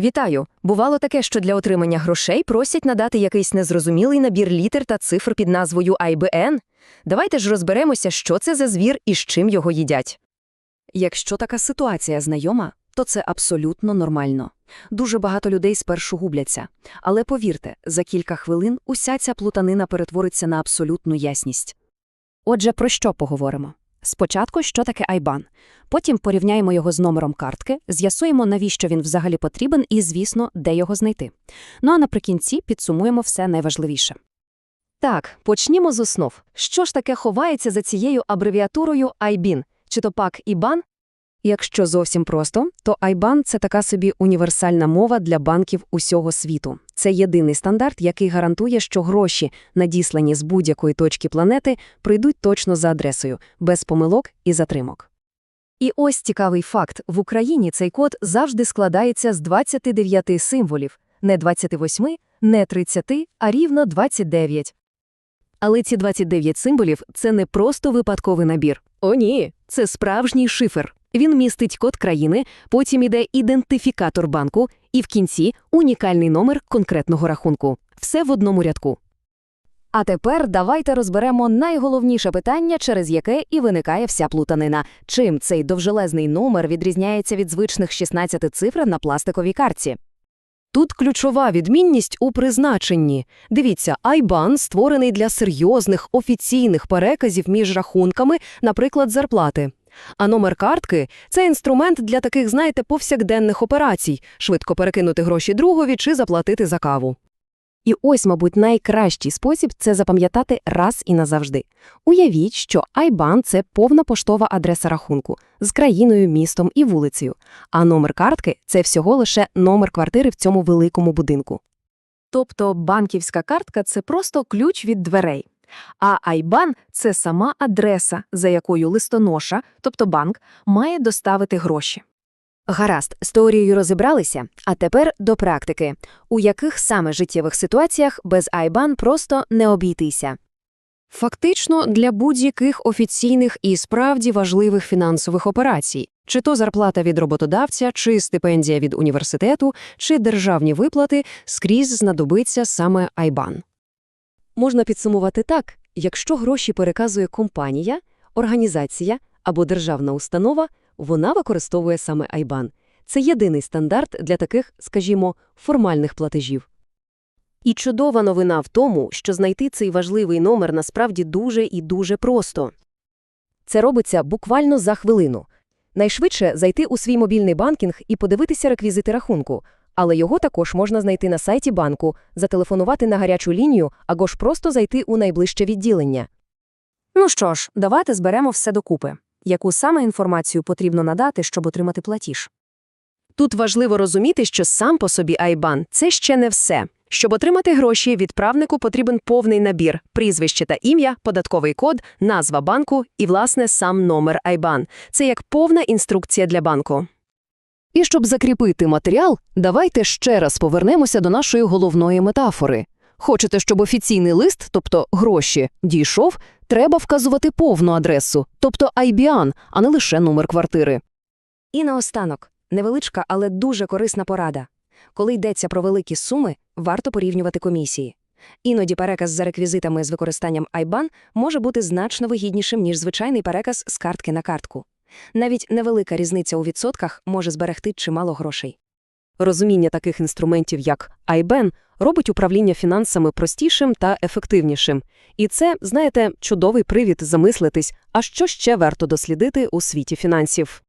Вітаю! Бувало таке, що для отримання грошей просять надати якийсь незрозумілий набір літер та цифр під назвою IBN. Давайте ж розберемося, що це за звір і з чим його їдять. Якщо така ситуація знайома, то це абсолютно нормально. Дуже багато людей спершу губляться. Але повірте, за кілька хвилин уся ця плутанина перетвориться на абсолютну ясність. Отже, про що поговоримо? Спочатку, що таке IBAN. Потім порівняємо його з номером картки, з'ясуємо, навіщо він взагалі потрібен і, звісно, де його знайти. Ну а наприкінці підсумуємо все найважливіше. Так, почнімо з основ. Що ж таке ховається за цією абревіатурою IBIN? Чи то пак IBAN? Якщо зовсім просто, то IBAN – це така собі універсальна мова для банків усього світу. Це єдиний стандарт, який гарантує, що гроші, надіслані з будь-якої точки планети, прийдуть точно за адресою, без помилок і затримок. І ось цікавий факт. В Україні цей код завжди складається з 29 символів. Не 28, не 30, а рівно 29. Але ці 29 символів – це не просто випадковий набір. О ні, це справжній шифр. Він містить код країни, потім іде ідентифікатор банку і в кінці унікальний номер конкретного рахунку. Все в одному рядку. А тепер давайте розберемо найголовніше питання, через яке і виникає вся плутанина. Чим цей довжелезний номер відрізняється від звичних 16 цифр на пластиковій картці? Тут ключова відмінність у призначенні. Дивіться, IBAN створений для серйозних офіційних переказів між рахунками, наприклад, зарплати. А номер картки – це інструмент для таких, знаєте, повсякденних операцій – швидко перекинути гроші другові чи заплатити за каву. І ось, мабуть, найкращий спосіб – це запам'ятати раз і назавжди. Уявіть, що IBAN – це повна поштова адреса рахунку з країною, містом і вулицею, а номер картки – це всього лише номер квартири в цьому великому будинку. Тобто банківська картка – це просто ключ від дверей. А IBAN – це сама адреса, за якою листоноша, тобто банк, має доставити гроші. Гаразд, з теорією розібралися, а тепер до практики. У яких саме життєвих ситуаціях без IBAN просто не обійтися? Фактично для будь-яких офіційних і справді важливих фінансових операцій, чи то зарплата від роботодавця, чи стипендія від університету, чи державні виплати, скрізь знадобиться саме IBAN. Можна підсумувати так, якщо гроші переказує компанія, організація або державна установа, вона використовує саме IBAN. Це єдиний стандарт для таких, скажімо, формальних платежів. І чудова новина в тому, що знайти цей важливий номер насправді дуже і дуже просто. Це робиться буквально за хвилину. Найшвидше зайти у свій мобільний банкінг і подивитися реквізити рахунку, але його також можна знайти на сайті банку, зателефонувати на гарячу лінію або ж просто зайти у найближче відділення. Ну що ж, давайте зберемо все докупи. Яку саме інформацію потрібно надати, щоб отримати платіж? Тут важливо розуміти, що сам по собі IBAN – це ще не все. Щоб отримати гроші, відправнику потрібен повний набір – прізвище та ім'я, податковий код, назва банку і, власне, сам номер IBAN. Це як повна інструкція для банку. І щоб закріпити матеріал, давайте ще раз повернемося до нашої головної метафори. Хочете, щоб офіційний лист, тобто гроші, дійшов, треба вказувати повну адресу, тобто IBAN, а не лише номер квартири. І наостанок, невеличка, але дуже корисна порада. Коли йдеться про великі суми, варто порівнювати комісії. Іноді переказ за реквізитами з використанням IBAN може бути значно вигіднішим, ніж звичайний переказ з картки на картку. Навіть невелика різниця у відсотках може зберегти чимало грошей. Розуміння таких інструментів, як IBAN, робить управління фінансами простішим та ефективнішим. І це, знаєте, чудовий привід замислитись, а що ще варто дослідити у світі фінансів.